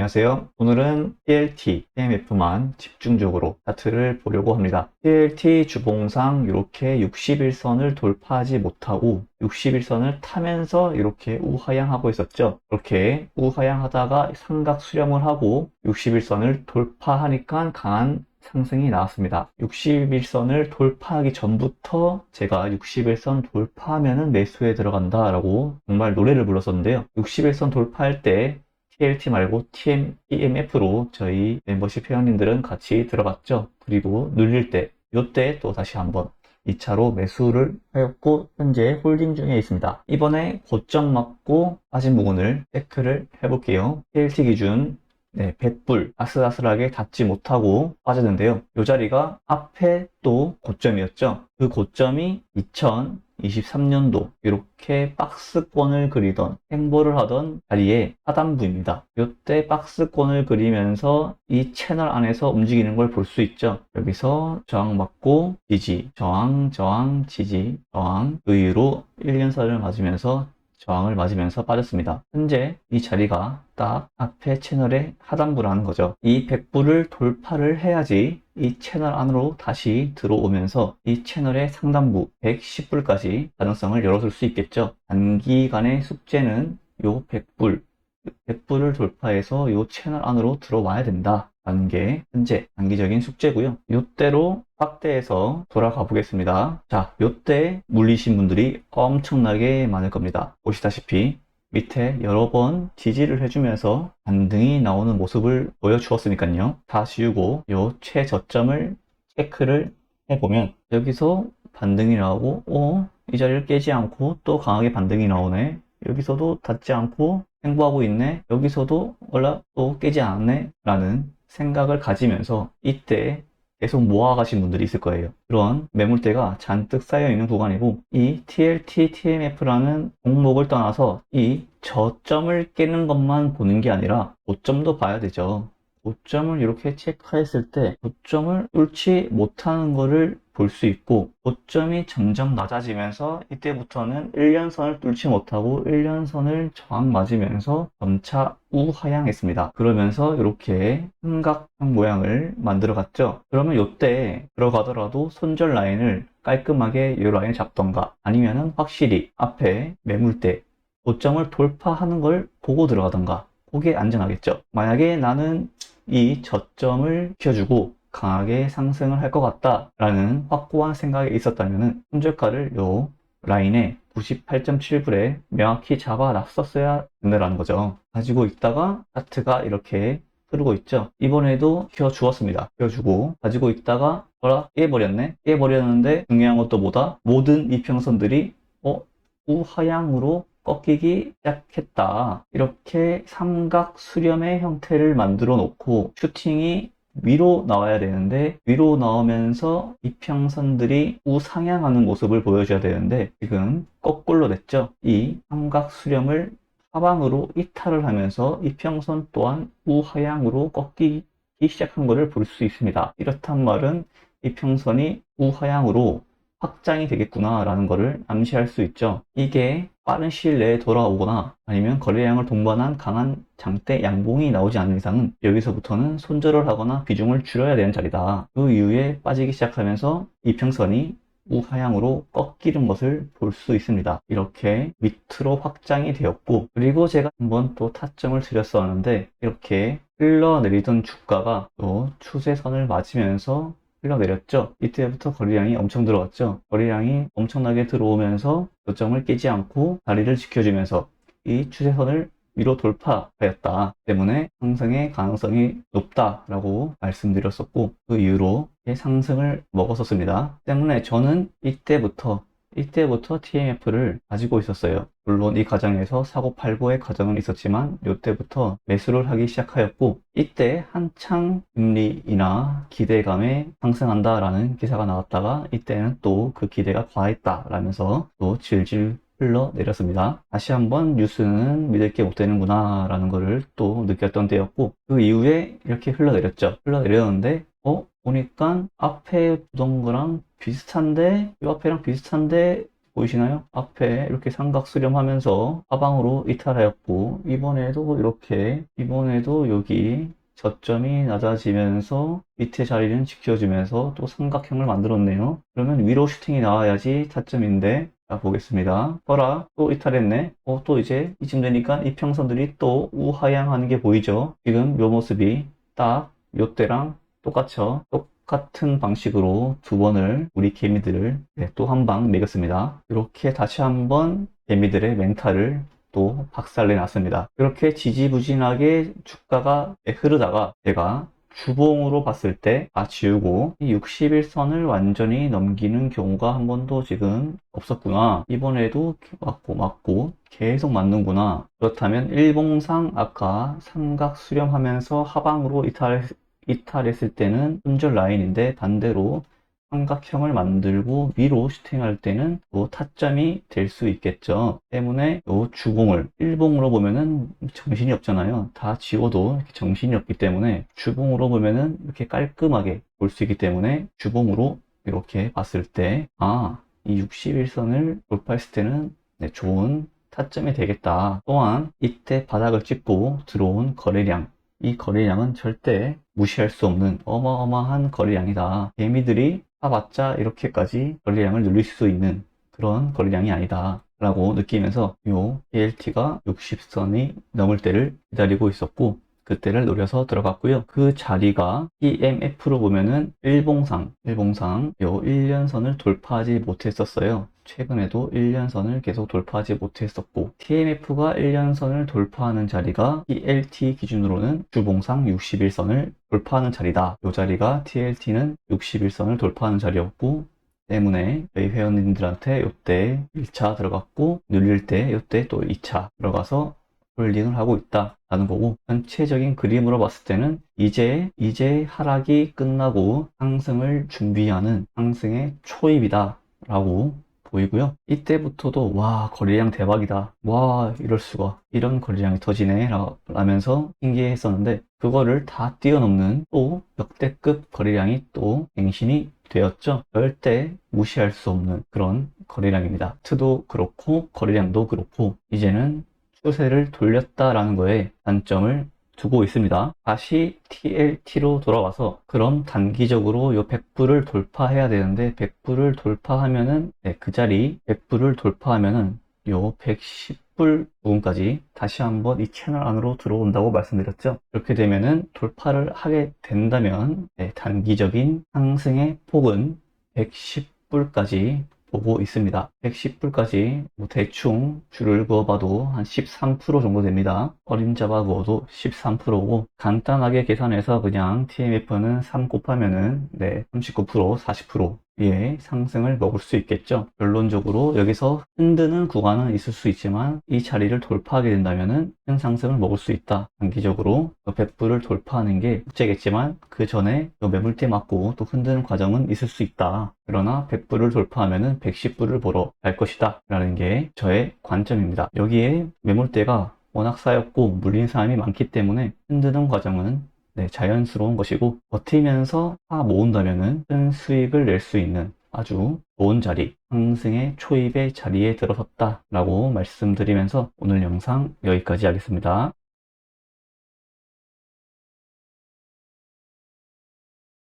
안녕하세요. 오늘은 TLT, TMF만 집중적으로 차트를 보려고 합니다. TLT 주봉상 이렇게 61선을 돌파하지 못하고 61선을 타면서 이렇게 우하향하고 있었죠. 이렇게 우하향하다가 삼각 수렴을 하고 61선을 돌파하니까 강한 상승이 나왔습니다. 61선을 돌파하기 전부터 제가 61선 돌파하면은 매수에 들어간다라고 정말 노래를 불렀었는데요. 61선 돌파할 때 TLT 말고 TM, EMF로 저희 멤버십 회원님들은 같이 들어갔죠. 그리고 눌릴 때, 요때 또 다시 한번 2차로 매수를 하였고 현재 홀딩 중에 있습니다. 이번에 고점 맞고 빠진 부분을 체크를 해볼게요. TLT 기준 네, 100불 아슬아슬하게 닿지 못하고 빠졌는데요. 이 자리가 앞에 또 고점이었죠. 그 고점이 2023년도 이렇게 박스권을 그리던 행보를 하던 자리의 하단부입니다. 이때 박스권을 그리면서 이 채널 안에서 움직이는 걸 볼 수 있죠. 여기서 저항 맞고 지지, 저항, 저항, 지지, 저항 그 이후로 1년선을 맞으면서 저항을 맞으면서 빠졌습니다. 현재 이 자리가 딱 앞에 채널의 하단부라는 거죠. 이 100부를 돌파를 해야지 이 채널 안으로 다시 들어오면서 이 채널의 상단부 110불까지 가능성을 열어줄 수 있겠죠. 단기간의 숙제는 요 100불, 100불을 돌파해서 요 채널 안으로 들어와야 된다. 게 현재 단기적인 숙제고요. 요때로 확대해서 돌아가 보겠습니다. 자, 요때 물리신 분들이 엄청나게 많을 겁니다. 보시다시피 밑에 여러 번 지지를 해주면서 반등이 나오는 모습을 보여주었으니까요. 다 지우고 요 최저점을 체크를 해보면 여기서 반등이 나오고 어? 이 자리를 깨지 않고 또 강하게 반등이 나오네. 여기서도 닿지 않고 행보하고 있네. 여기서도 올라 또 깨지 않네. 라는 생각을 가지면서 이때 계속 모아가신 분들이 있을 거예요. 그런 매물대가 잔뜩 쌓여 있는 구간이고 이 TLT, TMF라는 종목을 떠나서 이 저점을 깨는 것만 보는 게 아니라 고점도 봐야 되죠. 고점을 이렇게 체크했을 때 고점을 뚫지 못하는 거를 볼 수 있고 고점이 점점 낮아지면서 이때부터는 1년선을 뚫지 못하고 1년선을 저항 맞으면서 점차 우하향했습니다. 그러면서 이렇게 삼각형 모양을 만들어 갔죠. 그러면 이때 들어가더라도 손절 라인을 깔끔하게 이 라인을 잡던가 아니면은 확실히 앞에 매물대 고점을 돌파하는 걸 보고 들어가던가 그게 안전하겠죠. 만약에 나는 이 저점을 키워주고 강하게 상승을 할 것 같다라는 확고한 생각이 있었다면 손절가를 요 라인에 98.7불에 명확히 잡아놨었어야 된다는 거죠. 가지고 있다가 차트가 이렇게 흐르고 있죠. 이번에도 키워주었습니다. 키워주고 가지고 있다가 뭐라 깨버렸네. 깨버렸는데 중요한 것도 뭐다? 모든 이평선들이 어 우하향으로 꺾이기 시작했다. 이렇게 삼각 수렴의 형태를 만들어 놓고 슈팅이 위로 나와야 되는데 위로 나오면서 이평선들이 우상향하는 모습을 보여줘야 되는데 지금 거꾸로 됐죠. 이 삼각 수렴을 하방으로 이탈을 하면서 이평선 또한 우하향으로 꺾이기 시작한 것을 볼 수 있습니다. 이렇단 말은 이평선이 우하향으로 확장이 되겠구나라는 것을 암시할 수 있죠. 이게 빠른 시일 내에 돌아오거나 아니면 거래량을 동반한 강한 장대 양봉이 나오지 않는 이상은 여기서부터는 손절을 하거나 비중을 줄여야 되는 자리다. 그 이후에 빠지기 시작하면서 이평선이 우하향으로 꺾이는 것을 볼 수 있습니다. 이렇게 밑으로 확장이 되었고 그리고 제가 한번 또 타점을 드렸었는데 이렇게 흘러내리던 주가가 또 추세선을 맞으면서 흘러내렸죠. 이때부터 거래량이 엄청 들어왔죠. 거래량이 엄청나게 들어오면서 요점을 깨지 않고 다리를 지켜주면서 이 추세선을 위로 돌파하였다 때문에 상승의 가능성이 높다라고 말씀드렸었고 그 이후로 상승을 먹었었습니다. 때문에 저는 이때부터 이때부터 TMF를 가지고 있었어요. 물론 이 과정에서 사고 팔고의 과정은 있었지만 이때부터 매수를 하기 시작하였고 이때 한창 금리이나 기대감에 상승한다라는 기사가 나왔다가 이때는 또 그 기대가 과했다 라면서 또 질질 흘러내렸습니다. 다시 한번 뉴스는 믿을 게 못 되는구나 라는 것을 또 느꼈던 때였고 그 이후에 이렇게 흘러내렸죠. 흘러내렸는데 어? 보니까 앞에 보던 거랑 비슷한데 이 앞에랑 비슷한데 보이시나요? 앞에 이렇게 삼각 수렴하면서 하방으로 이탈하였고 이번에도 이렇게 이번에도 여기 저점이 낮아지면서 밑에 자리는 지켜주면서 또 삼각형을 만들었네요. 그러면 위로 슈팅이 나와야지 타점인데 자 보겠습니다. 봐라 또 이탈했네. 어, 또 이제 이쯤 되니까 이평선들이 또 우하향하는 게 보이죠. 지금 요 모습이 딱 요때랑 똑같죠. 똑같은 방식으로 두 번을 우리 개미들을 네, 또한 방 매겼습니다. 이렇게 다시 한번 개미들의 멘탈을 또 박살내 놨습니다. 이렇게 지지부진하게 주가가 흐르다가 제가 주봉으로 봤을 때 다 지우고 이 61선을 완전히 넘기는 경우가 한 번도 지금 없었구나. 이번에도 맞고 맞고 계속 맞는구나. 그렇다면 일봉상 아까 삼각 수렴하면서 하방으로 이탈, 이탈했을 때는 손절 라인인데 반대로 삼각형을 만들고 위로 슈팅할 때는 또 타점이 될 수 있겠죠. 때문에 요 주봉을 일봉으로 보면은 정신이 없잖아요. 다 지워도 정신이 없기 때문에 주봉으로 보면은 이렇게 깔끔하게 볼 수 있기 때문에 주봉으로 이렇게 봤을 때 아, 이 61선을 돌파했을 때는 네, 좋은 타점이 되겠다. 또한 이때 바닥을 찍고 들어온 거래량 이 거래량은 절대 무시할 수 없는 어마어마한 거래량이다. 개미들이 사봤자 이렇게까지 거래량을 늘릴 수 있는 그런 거래량이 아니다. 라고 느끼면서 요 BLT가 60선이 넘을 때를 기다리고 있었고 그때를 노려서 들어갔고요. 그 자리가 EMF로 보면은 일봉상, 일봉상 요 1년선을 돌파하지 못했었어요. 최근에도 1년선을 계속 돌파하지 못했었고 TMF가 1년선을 돌파하는 자리가 TLT 기준으로는 주봉상 61선을 돌파하는 자리다. 이 자리가 TLT는 61선을 돌파하는 자리였고 때문에 저희 회원님들한테 이때 1차 들어갔고 눌릴 때 이때 또 2차 들어가서 홀딩을 하고 있다라는 거고 전체적인 그림으로 봤을 때는 이제 이제 하락이 끝나고 상승을 준비하는 상승의 초입이다 라고 보이고요. 이때부터도 와 거래량 대박이다. 와 이럴 수가 이런 거래량이 터지네 라면서 신기했었는데 그거를 다 뛰어넘는 또 역대급 거래량이 또 갱신이 되었죠. 절대 무시할 수 없는 그런 거래량입니다. 트도 그렇고 거래량도 그렇고 이제는 추세를 돌렸다라는 거에 단점을 두고 있습니다. 다시 TLT로 돌아와서 그럼 단기적으로 요 100불을 돌파해야 되는데 100불을 돌파하면은 네, 그 자리 100불을 돌파하면은 요 110불 부분까지 다시 한번 이 채널 안으로 들어온다고 말씀드렸죠. 그렇게 되면은 돌파를 하게 된다면 네, 단기적인 상승의 폭은 110불까지 보고 있습니다. 110불까지 뭐 대충 줄을 그어봐도 한 13% 정도 됩니다. 어림잡아 그어도 13%고 간단하게 계산해서 그냥 TMF는 3 곱하면은 네, 39% 40% 의 상승을 먹을 수 있겠죠. 결론적으로 여기서 흔드는 구간은 있을 수 있지만 이 자리를 돌파하게 된다면은 큰 상승을 먹을 수 있다. 단기적으로 100불을 돌파하는 게 문제겠지만 그 전에 매물대 맞고 또 흔드는 과정은 있을 수 있다. 그러나 100불을 돌파하면은 110불을 보러 갈 것이다. 라는 게 저의 관점입니다. 여기에 매물대가 워낙 쌓였고 물린 사람이 많기 때문에 흔드는 과정은 네, 자연스러운 것이고 버티면서 파 모은다면은 큰 수익을 낼 수 있는 아주 좋은 자리, 상승의 초입의 자리에 들어섰다 라고 말씀드리면서 오늘 영상 여기까지 하겠습니다.